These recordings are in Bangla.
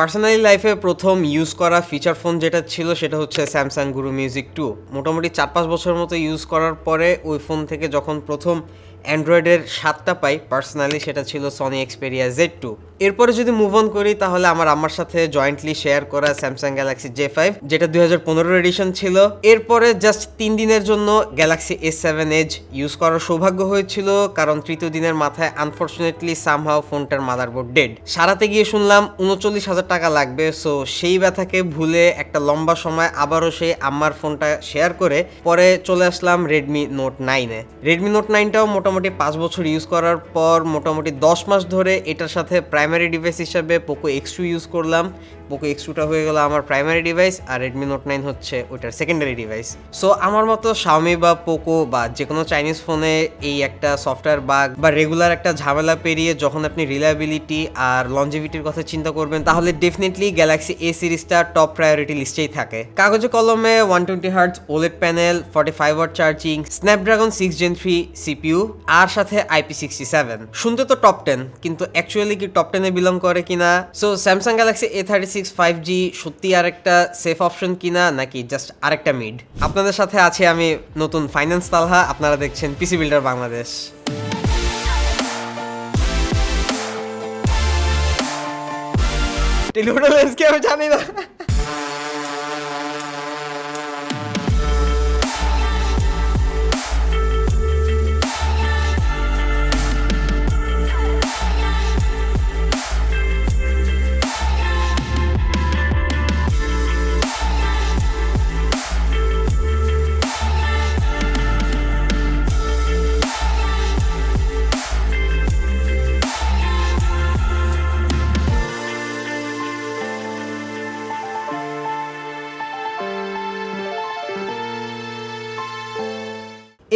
পার্সোনালি লাইফে প্রথম ইউজ করা ফিচার ফোন যেটা ছিল সেটা হচ্ছে স্যামসাং গুরু মিউজিক টু মোটামুটি চার পাঁচ বছর মতো ইউজ করার পরে ওই ফোন থেকে যখন প্রথম অ্যান্ড্রয়েডের সাতটা পাই পার্সোনালি সেটা ছিল সনি এক্সপেরিয়া জেড টু এরপরে যদি মুভ অন করি, তাহলে আমার আমার সাথে জয়েন্টলি শেয়ার করা স্যামসাং গ্যালাক্সি জে ফাইভ যেটা দুই পনেরো এডিশন ছিল। এরপরে জাস্ট তিন দিনের জন্য Galaxy S seven edge use করার সৌভাগ্য হয়েছিল, কারণ তৃতীয় দিনের মাথায় আনফর্চুনেটলি সামহাও ফোনটার মাদারবোর্ড ডেড সারাতে গিয়ে শুনলাম উনচল্লিশ হাজার টাকা লাগবে সো সেই ব্যথাকে ভুলে একটা লম্বা সময় আবারও সেই আমার ফোনটা শেয়ার করে, পরে চলে আসলাম রেডমি নোট নাইনে রেডমি নোট নাইনটাও মোটামুটি পাঁচ বছর ইউজ করার পর মোটামুটি দশ মাস ধরে এটার সাথে প্রাইমারি ডিভাইস হিসাবে পোকো এক্স টু ইউজ করলাম। পোকো এক্স টুটা হয়ে গেল আমার প্রাইমারি ডিভাইস আর রেডমি নোট নাইন হচ্ছে ওইটার সেকেন্ডারি ডিভাইস সো আমার মতো শাওমি বা পোকো বা যে কোনো চাইনিজ ফোনে এই একটা সফটওয়্যার বাগ বা রেগুলার একটা ঝামেলা পেরিয়ে যখন আপনি রিলায়েবিলিটি আর লঞ্জিভিটির কথা চিন্তা করবেন, তাহলে ডেফিনেটলি গ্যালাক্সি এ সিরিজটা টপ প্রায়োরিটি লিস্টেই থাকে। কাগজে কলমে one twenty hertz OLED panel forty five watt charging Snapdragon six gen three CPU আর সাথে আইপি সিক্সটি সেভেন। শুনতে তো টপ টেন কিন্তু অ্যাকচুয়ালি কি টপ টেনে বিলং করে কিনা? So Samsung Galaxy A thirty six five G সত্যি আরেকটা সেফ অপশন কিনা, নাকি জাস্ট আরেকটা মিড আপনাদের সাথে আছে আমি নতুন ফাইন্যান্স তালহা, আপনারা দেখছেন পিসি বিল্ডার বাংলাদেশ টেলিফোনের লেন্স কি আমি জানি না।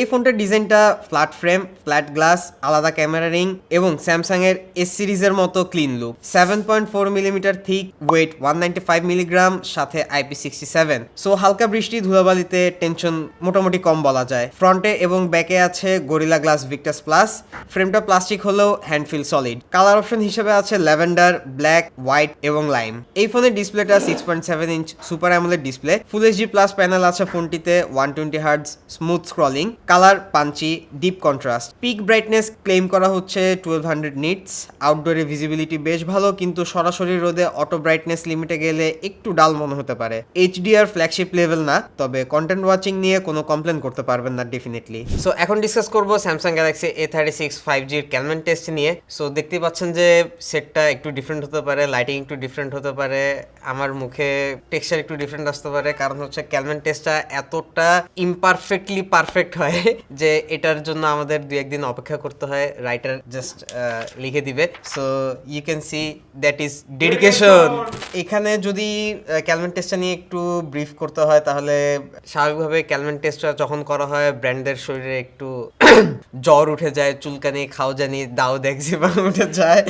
এই ফোনটার ডিজাইনটা ফ্ল্যাট ফ্রেম ফ্ল্যাট গ্লাস আলাদা ক্যামেরা রিং এবং স্যামসাং এর এস সিরিজের মতো clean look seven point four millimetre thick weight one ninety five milligram সাথে আইপি সিক্সটি সেভেন সো হালকা বৃষ্টি, ধুলাবালিতে টেনশন মোটামুটি কম বলা যায়। ফ্রন্টে এবং ব্যাকে আছে গরিলা গ্লাস ভিক্টাস প্লাস ফ্রেমটা প্লাস্টিক হলেও hand feel solid colour option হিসেবে আছে ল্যাভেন্ডার ব্ল্যাক হোয়াইট এবং লাইম এই ফোনের ডিসপ্লেটা six point seven inch super AMOLED display full HD plus panel আছে ফোনটিতে one twenty hertz smooth scrolling colour, punchy, deep contrast. Peak brightness claim করা হচ্ছে টুয়েলভ হান্ড্রেড নিটস আউটডোরে ভিজিবিলিটি বেশ ভালো, কিন্তু সরাসরি রোদে অটো ব্রাইটনেস লিমিটে গেলে একটু ডাল মনে হতে পারে। এইচডিআর ফ্ল্যাগশিপ লেভেল না, তবে কন্টেন্ট ওয়াচিং নিয়ে কোনো কমপ্লেন করতে পারবেন না ডেফিনেটলি সো এখন ডিসকাস করব Samsung Galaxy A thirty six five জির ক্যালমেন টেস্ট নিয়ে। সো দেখতে পাচ্ছেন যে সেটটা একটু ডিফারেন্ট হতে পারে লাইটিং একটু ডিফারেন্ট হতে পারে, আমার মুখে টেক্সচার একটু ডিফারেন্ট আসতে পারে। কারণ হচ্ছে ক্যালমেন টেস্টটা এতটা ইমপারফেক্টলি পারফেক্ট হয় যে এটার জন্য আমাদের দু একদিন অপেক্ষা করতে হয় রাইটার জাস্ট লিখে দিবে। So you can see that is dedication এখানে যদি ক্যালমেন টেস্টটা নিয়ে একটু ব্রিফ করতে হয়, তাহলে স্বাভাবিকভাবে ক্যালমেন টেস্টটা যখন করা হয় ব্র্যান্ডের শরীরে একটু জ্বর উঠে যায়, চুলকানি, খাওজানি, দাও দেখজিবা উঠে যায়।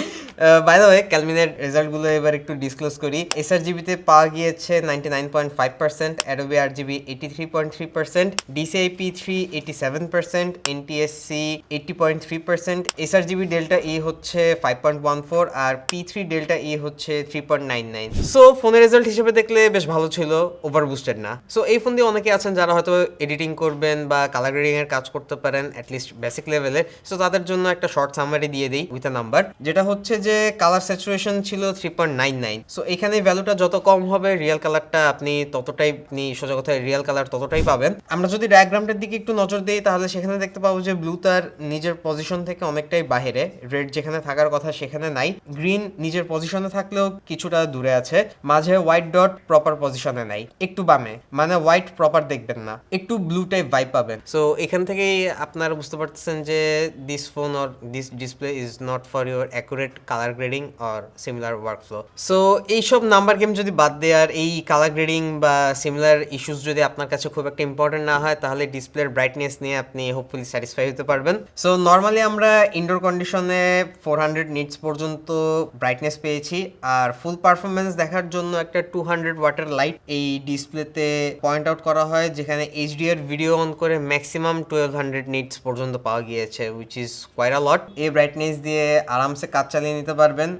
বাই দ্য ওয়ে ক্যালমিনের রেজাল্টগুলো এবার একটু ডিসক্লোজ করি। এসআর জিবিতে পাওয়া গিয়েছে ninety nine point five percent Adobe RGB eighty three point three percent DCI P three eighty seven percent NTSC eighty point three percent sRGB delta E হচ্ছে ফাইভ পয়েন্ট ওয়ান ফোর আর পি থ্রি ডেল্টা ই হচ্ছে three point nine nine so ফোনের রেজাল্ট হিসেবে দেখলে বেশ ভালো ছিল ওভার বুস্টেড না। সো এই ফোন দিয়ে অনেকে আছেন যারা হয়তো এডিটিং করবেন বা কালার গ্রেডিং এর কাজ করতে পারেন অ্যাটলিস্ট বেসিক লেভেলে সো তাদের জন্য একটা শর্ট সামারি দিয়ে দিই উইথ আ নাম্বার যেটা হচ্ছে যে কালার স্যাচুরেশন ছিল three point nine nine so এখানে ভ্যালুটা যত কম হবে রিয়েল কালারটা আপনি ততটাই, আপনি সোজা কথায় রিয়েল কালার ততটাই পাবেন। আমরা যদি ডায়াগ্রামটার দিকে একটু নজর দিই তাহলে সেখানে দেখতে পাবো যে ব্লু তার নিজের পজিশন থেকে অনেকটাই বাইরে রেড যেখানে থাকার কথা সেখানে নাই। গ্রিন নিজের পজিশনে থাকলেও কিছুটা দূরে আছে। মাঝে হোয়াইট ডট প্রপার পজিশনে নাই। একটু বামে। মানে হোয়াইট প্রপার দেখবেন না। একটু ব্লু টাইপ ভাইব পাবেন। সো এখান থেকেই আপনারা বুঝতে পারতেছেন যে this phone or this display is not for your accurate colour grading or similar workflow so এইসব নাম্বার গেম যদি বাদ দেয় আর এই কালার গ্রেডিং বা সিমিলার ইস্যুস যদি আপনার কাছে খুব একটা ইম্পর্টেন্ট না হয়, তাহলে ডিসপ্লের ব্রাইটনেস নিয়ে আপনি হোপফুলি স্যাটিসফাই হতে পারবেন। সো নর্মালি আমরা ইনডোর কন্ডিশনে ফোর হান্ড্রেড নিটস পর্যন্ত ব্রাইটনেস পেয়েছি। আর ফুল পারফরমেন্স দেখার জন্য একটা টু হান্ড্রেড ওয়াটার লাইট এই ডিসপ্লেতে পয়েন্ট আউট করা হয়, যেখানে এইচডিআর ভিডিও অন করে ম্যাক্সিমাম টুয়েলভ হান্ড্রেড নিটস পর্যন্ত পাওয়া গিয়েছে উইচ ইজ আ লট এই ব্রাইটনেস দিয়ে আরামসে কাজ চালিয়ে নিতে পারবেন।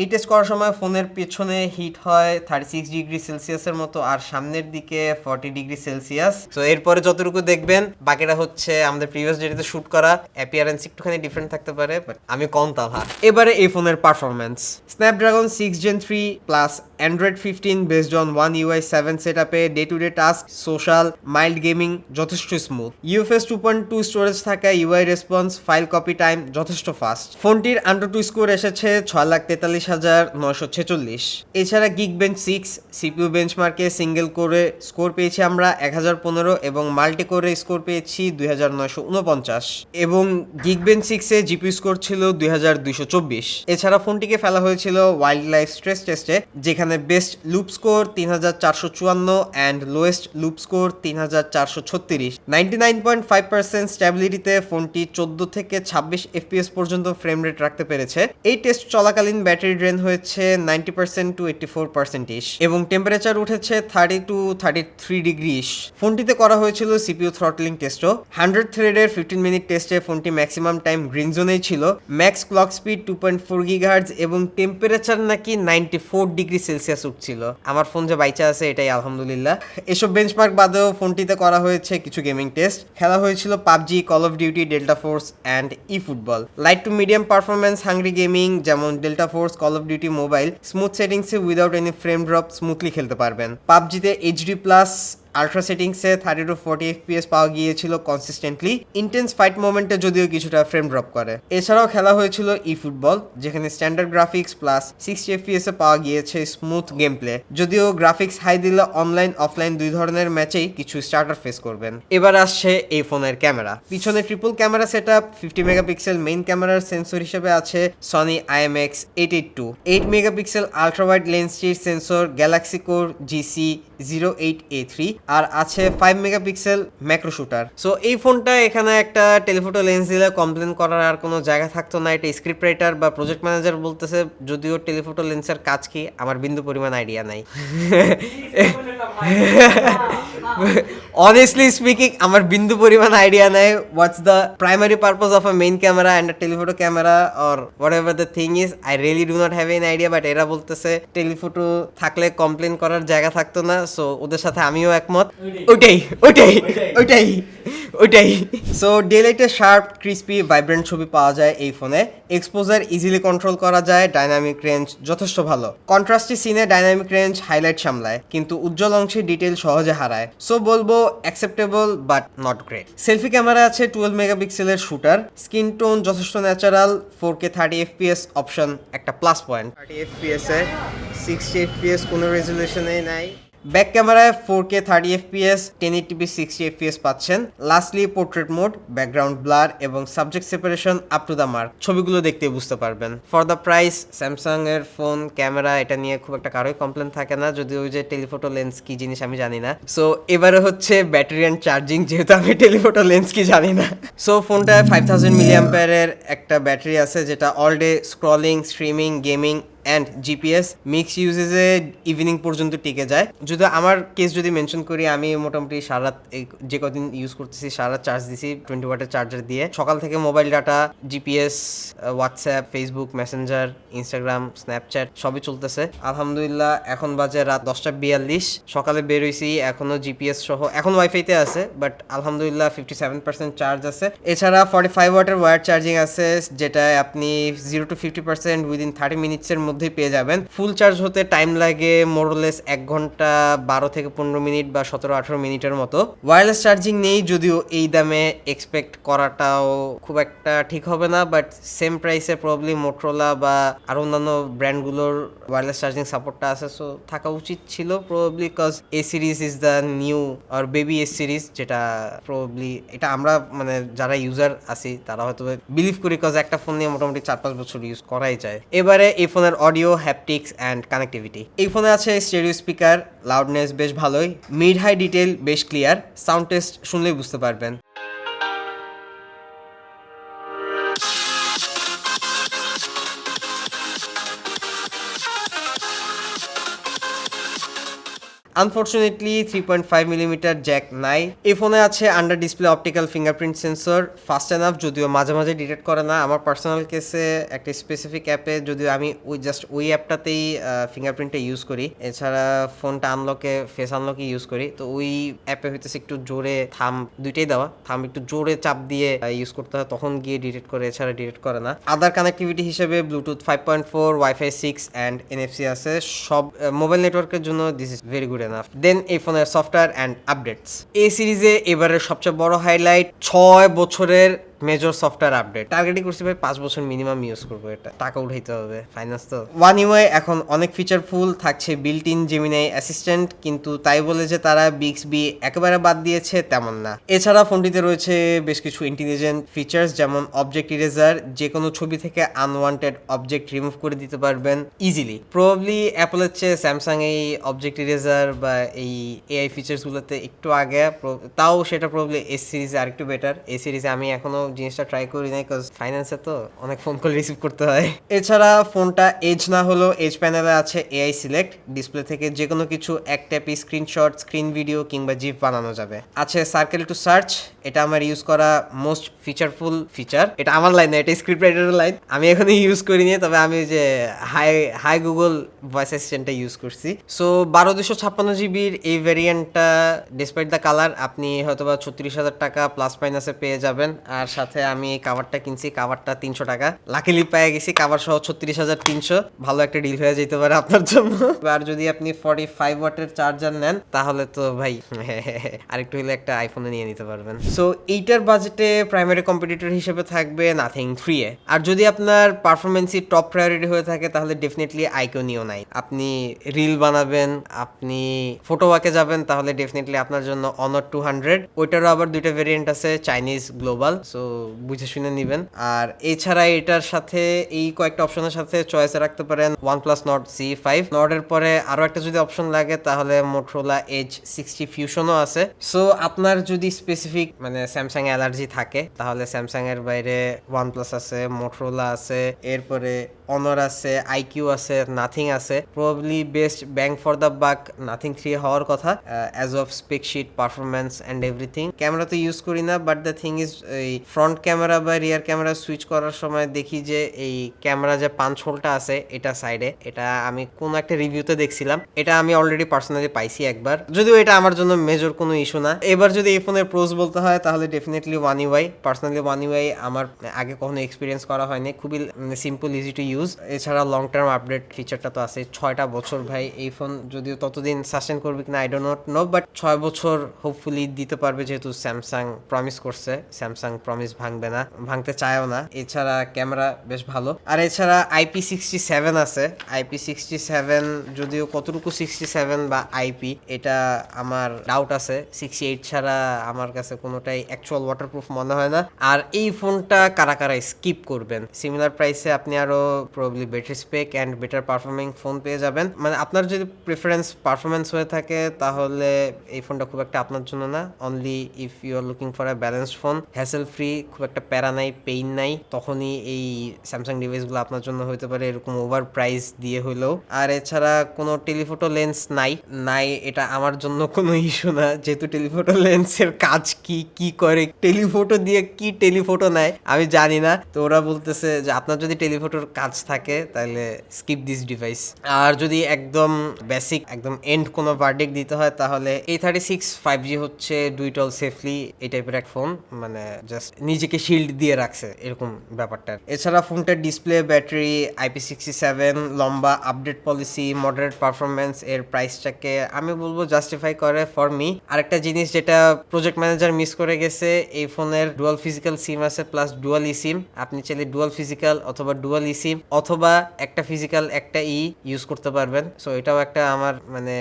এই টেস্ট করার সময় ফোনের পেছনে হিট হয় থার্টি সিক্স ডিগ্রি সেলসিয়াসের মতো আর সামনের দিকে ফর্টি ডিগ্রি সেলসিয়াস তো এরপরে যতটুকু দেখবেন, বাকিটা হচ্ছে আমাদের প্রিভিয়াস ডেটিতে শুট করা অ্যাপিয়ারেন্স একটুখানি ডিফারেন্ট থাকতে পারে বাট আমি কম তাহা এবারে এই ফোনের performance Snapdragon six Gen three plus Android fifteen based on One UI seven set আপে day to day task social mild gaming যথেষ্ট smooth UFS two point two storage থাকা UI response file copy time যথেষ্ট ফাস্ট ফোনটির আন্ডার টু স্কোর এসেছে ছয় লাখ তেতাল্লিশ হাজার নয়শো ছেচল্লিশ। এছাড়া গিগ বেঞ্চ সিক্স সিপিউ বেঞ্চমার্কে সিঙ্গেল করে স্কোর পেয়েছি আমরা এক হাজার পনেরো এবং মাল্টি করে স্কোর পেয়েছি দুই হাজার নয়শো উনপঞ্চাশ এবং গিগ বেঞ্চ সিক্সে জিপিউ স্কোর ছিল দুই হাজার দুইশো চব্বিশ। এছাড়া ফোনটিকে ফেলা হয়েছিল ওয়াইল্ড লাইফ স্ট্রেস টেস্টে যেখানে বেস্ট লুপ স্কোর তিন হাজার চারশো চুয়ান্ন অ্যান্ড লোয়েস্ট লুপ স্কোর তিন হাজার চারশো ছত্রিশ। Ninety nine point five percent স্ট্যাবিলিটিতে ফোনটি চোদ্দ থেকে ছাব্বিশ এফপিএস পর্যন্ত ফ্রেম রেট রাখতে পেরেছে। এই টেস্ট চলাকালীন ব্যাটারি ড্রেন হয়েছে ninety percent to eighty four পার্সেন্টিশ এবং টেম্পারেচার উঠেছে থার্টি টু থার্টি থ্রি ডিগ্রিশ ফোনটিতে করা হয়েছিল সিপিউ থ্রটলিং টেস্টও হান্ড্রেড থ্রেডের ফিফটিন মিনিট টেস্টে ফোনটি ম্যাক্সিমাম টাইম গ্রিন জোনেই ছিল। Max clock speed two point four gigahertz এবং টেম্পারেচার নাকি নাইনটি ফোর ডিগ্রি সেলসিয়াস উঠছিল। আমার ফোন যে বাইচা আছে এটাই আলহামদুলিল্লাহ। এসব বেঞ্চমার্ক বাদেও ফোনটিতে করা হয়েছে কিছু গেমিং টেস্ট খেলা হয়েছিল PUBG Call of Duty Delta Force and eFootball light to medium performance hungry gaming যেমন Delta Force Call of Duty mobile smooth সেটিংসে without any frame drop smoothly খেলতে পারবেন। পাবজিতে এইচডি প্লাস আলট্রা সেটিংসে থার্টি টু ফোর্টি এফপিএস পাওয়া গিয়েছিল কনসিস্টেন্টলি ইন্টেন্স ফাইট মোমেন্টে যদিও কিছুটা ফ্রেম ড্রপ করে। এছাড়াও খেলা হয়েছিল ই ফুটবল যেখানে standard graphics plus sixty FPS এ পাওয়া গিয়েছে স্মুথ গেম প্লে যদিও গ্রাফিক্স হাই দিলে অনলাইন অফলাইন দুই ধরনের ম্যাচেই কিছু স্টার্টার ফেস করবেন। এবার আসছে এই ফোনের ক্যামেরা। পিছনে triple camera set up fifty megapixel main ক্যামেরার সেন্সর হিসেবে আছে Sony IMX eight eight two eight megapixel ultrawide লেন্সটির sensor Galaxy Core GC zero eight A three আর আছে five megapixel macro shooter so এই ফোনটা এখানে একটা টেলিফোটো লেন্স দিলে কমপ্লেন করার আর কোনো জায়গা থাকতো না। এটা স্ক্রিপ্ট রাইটার বা প্রজেক্ট ম্যানেজার বলতেছে, যদিও টেলিফোটো লেন্সের কাজ কি? আমার বিন্দু পরিমাণ আইডিয়া নাই। অনেস্টলি স্পিকিং আমার বিন্দু পরিমাণ আইডিয়া নাই what's the primary purpose of a main camera and a telephoto camera or whatever the thing is I really do not have an idea but এরা বলতেছে টেলিফোটো থাকলে কমপ্লেন করার জায়গা থাকতো না সো ওদের সাথে আমিও একমত। ওটাই ওটাই ওইটাই। ওইটাই। সো ডেলাইটে শার্প ক্রিস্পি ভাইব্রেন্ট ছবি পাওয়া যায় এই ফোনে এক্সপোজার ইজিলি কন্ট্রোল করা যায় ডাইনামিক রেঞ্জ যথেষ্ট ভালো। কন্ট্রাস্টি সিনে ডাইনামিক রেঞ্জ হাইলাইট সামলায় কিন্তু উজ্জ্বল অংশে ডিটেল সহজে হারায়। সো বলব acceptable but not great selfie camera আছে টুয়েলভ মেগাপিক্সেলের শুটার স্কিন টোন যথেষ্ট natural four K thirty FPS option একটা প্লাস পয়েন্ট থার্টি এফপিএস এ সিক্সটি এফপিএস কোনো রেজলিউশনে নাই। ব্যাক ক্যামেরায় four K, thirty FPS ten eighty P sixty FPS পাচ্ছেন। Lastly portrait mode background blur এবং subject separation up to the mark ছবিগুলো দেখতে বুঝতে পারবেন। ফর দ্য প্রাইস স্যামসাং এর ফোন ক্যামেরা এটা নিয়ে খুব একটা কারোই কমপ্লেন থাকে না। যদি ওই যে টেলিফোটো লেন্স কি জিনিস আমি জানি না। সো এবারে হচ্ছে ব্যাটারি অ্যান্ড চার্জিং যেহেতু আমি টেলিফোটো লেন্স কি জানি না। সো ফোনটায় ফাইভ থাউজেন্ড মিলিয়াম্পায়ারের একটা ব্যাটারি আছে, যেটা all day scrolling streaming gaming and GPS mix ইউজেসে evening পর্যন্ত টিকে যায়। যদি আমার কেস যদি মেনশন করি, আমি মোটামুটি সারা রাত এই যে কদিন ইউজ করতেছি সারা চার্জ দিছি টোয়েন্টি ওয়াটের চার্জার দিয়ে। সকাল থেকে mobile data GPS WhatsApp Facebook Messenger Instagram Snapchat সবই চলতেছে। আলহামদুলিল্লাহ, এখন বাজে রাত দশটা বিয়াল্লিশ। সকালে বের হইছি, এখনও জিপিএস সহ, এখন ওয়াইফাইতে আছে বাট আলহামদুলিল্লাহ ফিফটি সেভেন পার্সেন্ট চার্জ আছে। এছাড়া ফর্টি ফাইভ ওয়াটের ওয়ার চার্জিং আছে, যেটায় আপনি zero to fifty percent within thirty মিনিটসের মধ্যেই পেয়ে যাবেন। ফুল চার্জ হতে টাইম লাগে মোরলেস এক ঘণ্টা বারো থেকে পনেরো মিনিট বা সতেরো আঠেরো মিনিটের মতো। ওয়্যারলেস চার্জিং নেই যদিও এই দামে এক্সপেক্ট করাটাও খুব একটা ঠিক হবে না বাট সেম প্রাইসে প্রবলি মোটরোলা বা আরও অন্যান্য ব্র্যান্ডগুলোর ওয়্যারলেস চার্জিং সাপোর্টটা আছে সো থাকা উচিত ছিল probably cause A series is the new R baby A series যেটা প্রবলি এটা আমরা মানে যারা ইউজার আছি, তারা হয়তো বিলিভ করি কজ একটা ফোন নিয়ে মোটামুটি চার পাঁচ বছর ইউজ করাই যায়। এবারে এই ফোনের অডিও হ্যাপটিক্স অ্যান্ড কানেক্টিভিটি এই ফোনে আছে স্টেরিও স্পিকার লাউডনেস বেশ ভালোই মিড হাই ডিটেল বেশ ক্লিয়ার সাউন্ড টেস্ট শুনলেই বুঝতে পারবেন। Unfortunately three point five millimetre jack নাই। এই ফোনে আছে under display optical fingerprint sensor fast enough যদিও মাঝে মাঝে ডিটেক্ট করে না। আমার পার্সোনাল কেসে একটা স্পেসিফিক অ্যাপে যদিও আমি ওই জাস্ট ওই অ্যাপটাতেই ফিঙ্গারপ্রিন্টটা ইউজ করি। এছাড়া ফোনটা আনলকে ফেস আনলকে ইউজ করি। তো ওই অ্যাপে হইতেছে একটু জোরে থাম দুইটাই দেওয়া। থাম একটু জোরে চাপ দিয়ে ইউজ করতে হয়, তখন গিয়ে ডিটেক্ট করে। এছাড়া ডিটেক্ট করে না। আদার কানেক্টিভিটি হিসেবে Bluetooth five point four WiFi six and NFC আছে। সব মোবাইল নেটওয়ার্কের জন্য this is very good enough then এই ফোনের সফটওয়্যার অ্যান্ড আপডেটস এই সিরিজে এবারের সবচেয়ে বড় হাইলাইট ছয় বছরের মেজর সফটওয়্যার আপডেট টার্গেটিং করছি ভাই পাঁচ বছর মিনিমাম ইউজ করব এটা। টাকা উঠাইতে হবে ফাইন্যান্স তো। ওয়ান ইউআই এখন অনেক ফিচারফুল থাকছে বিল্ট ইন জেমিনাই অ্যাসিস্ট্যান্ট কিন্তু তাই বলে যে তারা বিক্স বি একেবারে বাদ দিয়েছে তেমন না। এছাড়া ফোনটিতে রয়েছে বেশ কিছু ইন্টেলিজেন্ট ফিচার্স যেমন অবজেক্ট ইরেজার যে কোনো ছবি থেকে আনওয়ান্টেড অবজেক্ট রিমুভ করে দিতে পারবেন ইজিলি প্রবাবলি অ্যাপলের চেয়ে স্যামসাং এই অবজেক্ট ইরেজার বা এই এআই ফিচার্সগুলোতে একটু আগে, তাও সেটা প্রবলি এস সিরিজে আরেকটু বেটার এ সিরিজে আমি এখনও জিনিসটা ট্রাই করি নাই কজ ফাইন্যান্সে তো অনেক ফোন কল রিসিভ করতে হয়। এছাড়া ফোনটা এজ না হলেও এজ প্যানেলে আছে এআই সিলেক্ট ডিসপ্লে থেকে যে কোনো কিছু এক ট্যাপে স্ক্রিনশট স্ক্রিন ভিডিও কিংবা জিপ বানানো যাবে। আছে সার্কেল টু সার্চ এটা আমার ইউজ করা মোস্ট ফিচারফুল ফিচার এটা আমার লাইন না, এটা স্ক্রিপ্ট রাইটারের লাইন আমি এখনও ইউজ করিনি তবে আমি যে হাই হাই গুগল ভয়েস অ্যাসিস্ট্যান্টটা ইউজ করছি। সো বারো দুশো ছাপ্পান্ন জিবির এই ভ্যারিয়েন্টটা ডিসপাইট দ্য কালার আপনি হয়তো বা ছত্রিশ হাজার টাকা প্লাস মাইনাসে পেয়ে যাবেন। আর সাথে আমি এই কাভারটা কিনছি কাভারটা তিনশো টাকা। লাকিলি পেয়ে গেছি কাভার সহ ছত্রিশ হাজার তিনশো। ভালো একটা ডিল হয়ে যেতে পারে আপনার জন্য। আর যদি আপনি ফর্টি ফাইভ ওয়াটের চার্জার নেন, তাহলে তো ভাই, আরেকটু হলে একটা আইফোনে নিয়ে নিতে পারবেন। সো এইটার বাজেটে প্রাইমারি কম্পিটিটর হিসেবে থাকবে নাথিং থ্রি এ। আর যদি আপনার পারফরমেন্সই টপ প্রায়োরিটি হয়ে থাকে, তাহলে ডেফিনেটলি আইকনিও নাই আপনি রিল বানাবেন, আপনি ফটো ওয়াকে যাবেন, তাহলে ডেফিনেটলি আপনার জন্য অনার টু হান্ড্রেড ওইটারও আবার দুইটা ভেরিয়েন্ট আছে চাইনিজ গ্লোবাল সো বুঝে শুনে নেবেন। আর এছাড়া এটার সাথে এই কয়েকটা অপশনের সাথে চয়েসে রাখতে পারেন OnePlus Nord C five নটের পরে আরও একটা যদি অপশন লাগে, তাহলে মোটরোলা এইচ সিক্সটি ফিউশনও আছে। সো আপনার যদি স্পেসিফিক মানে স্যামসাং অ্যালার্জি থাকে, তাহলে স্যামসাং এর বাইরে ওয়ান প্লাস আছে মোটরোলা আছে, এরপরে অনর আছে আইকিউ আছে নাথিং আছে। Probably best bang for the buck Nothing three হওয়ার কথা। অ্যাজ অফ স্পেকশিট পারফরমেন্স অ্যান্ড এভরিথিং ক্যামেরা তো ইউজ করি না বাট দ্য থিং ইজ এই ফ্রন্ট ক্যামেরা বা রিয়ার ক্যামেরা সুইচ করার সময় দেখি যে এই ক্যামেরা যে পাঁচ হোলটা আছে, এটা সাইডে এটা আমি কোনো একটা রিভিউতে দেখছিলাম। এটা আমি অলরেডি পার্সোনালি পাইছি একবার। যদিও এটা আমার জন্য মেজর কোনো ইস্যু না। এবার যদি এই ফোনের প্রোজ বলতে হয়, তাহলে definitely One UI personally One UI আমার আগে কখনো এক্সপিরিয়েন্স করা হয়নি। খুবই সিম্পল ইজি টু ইউজ এছাড়া লং টার্ম আপডেট ফিচারটা তো আছে, ছয়টা বছর ভাই, এই ফোন যদিও ততদিন সাস্টেন করবে কিনা I don't not know but ছয় বছর হোপফুলি দিতে পারবে যেহেতু স্যামসাং প্রমিস করছে স্যামসাং প্রমিস ভাঙবে না, ভাঙতে চায়ও না। এছাড়া ক্যামেরা বেশ ভালো। আর এছাড়া আইপি সিক্সটি সেভেন আছে আইপি সিক্সটি সেভেন যদিও কতটুকু সিক্সটি সেভেন বা আইপি এটা আমার ডাউট আছে। সিক্সটি এইট ছাড়া আমার কাছে কোনোটাই অ্যাকচুয়াল ওয়াটারপ্রুফ মনে হয় না। আর এই ফোনটা কারা কারা স্কিপ করবেন? সিমিলার প্রাইসে আপনি আরও probably better spec and better performing phone পেয়ে যাবেন। মানে আপনার যদি প্রেফারেন্স পারফরমেন্স হয়ে থাকে, তাহলে এই ফোনটা খুব একটা আপনার জন্য না। Only if you are looking for a balanced phone hassle free খুব একটা প্যারা নাই পেইন নাই, তখনই এই স্যামসাং ডিভাইসগুলো আপনার জন্য হতে পারে এরকম ওভার প্রাইস দিয়ে হইলেও। আর এছাড়া কোনো টেলিফোটো লেন্স নাই। নাই, এটা আমার জন্য কোনো ইস্যু না। যেহেতু টেলিফোটো লেন্সের কাজ কি কি করে টেলিফোটো দিয়ে কি টেলিফোটো নেয়, আমি জানি না। তো ওরা বলতেছে যে আপনার যদি টেলিফোটোর কাজ থাকে, তাহলে স্কিপ দিস ডিভাইস আর যদি একদম বেসিক একদম এন্ড কোনো ভার্ডিক দিতে হয়, তাহলে এই থার্টি সিক্স ফাইভ জি হচ্ছে ডুইটল সেফলি এই টাইপের এক ফোন মানে জাস্ট নিজেকে শিল্ড দিয়ে রাখছে, এরকম ব্যাপারটা। এছাড়া ফোনটার display battery IP sixty seven লম্বা আপডেট পলিসি মডারেট পারফরমেন্স এর প্রাইসটাকে আমি বলব জাস্টিফাই করে ফর মি আরেকটা জিনিস যেটা প্রজেক্ট ম্যানেজার মিস করে গেছে, এই ফোনের ডুয়াল ফিজিক্যাল সিম আছে প্লাস ডুয়াল ই সিম আপনি চাইলে ডুয়াল ফিজিক্যাল অথবা ডুয়াল ই সিম অথবা একটা ফিজিক্যাল একটা ই ইউজ করতে পারবেন। সো এটাও একটা আমার মানে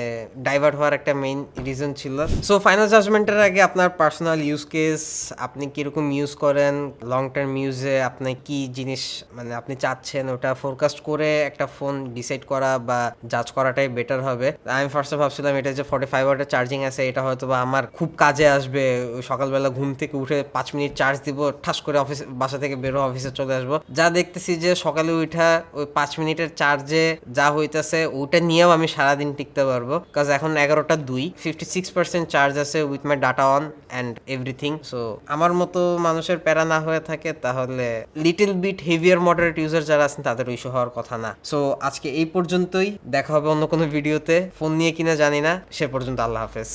ডাইভার্ট হওয়ার একটা মেইন রিজন ছিল। সো ফাইনাল জাজমেন্টের আগে আপনার পার্সোনাল ইউজ কেস আপনি কীরকম ইউজ করেন লং টার্ম ইউজে আপনি কি জিনিস মানে আপনি চাচ্ছেন, ওটা ফোরকাস্ট করে একটা ফোন ডিসাইড করা বা জাজ করাটাই বেটার হবে। আমি ফার্স্টে ভাবছিলাম, এটা যে ফর্টি ফাইভ ওয়াটের চার্জিং আছে, এটা হয়তো বা আমার খুব কাজে আসবে। সকালবেলা ঘুম থেকে উঠে পাঁচ মিনিট চার্জ দিব, ঠাস করে অফিস বাসা থেকে বেরো অফিসে চলে আসব। যা দেখতেছি যে সকালে উঠে উঠা, ওই পাঁচ মিনিটের চার্জে যা হইতাছে, ওইটা নিয়েও আমি সারাদিন টিকতে পারব। কাজ এখন এগারোটা দুই ফিফটি সিক্স পার্সেন্ট চার্জ আছে with my data on and everything so আমার মতো মানুষের প্যারা না হয়ে থাকে, তাহলে little bit heavier moderate user যারা আছেন, তাদের ইস্যু হওয়ার কথা না। সো আজকে এই পর্যন্তই। দেখা হবে অন্য কোনো ভিডিওতে ফোন নিয়ে কিনা জানি না। সে পর্যন্ত আল্লাহ হাফেজ।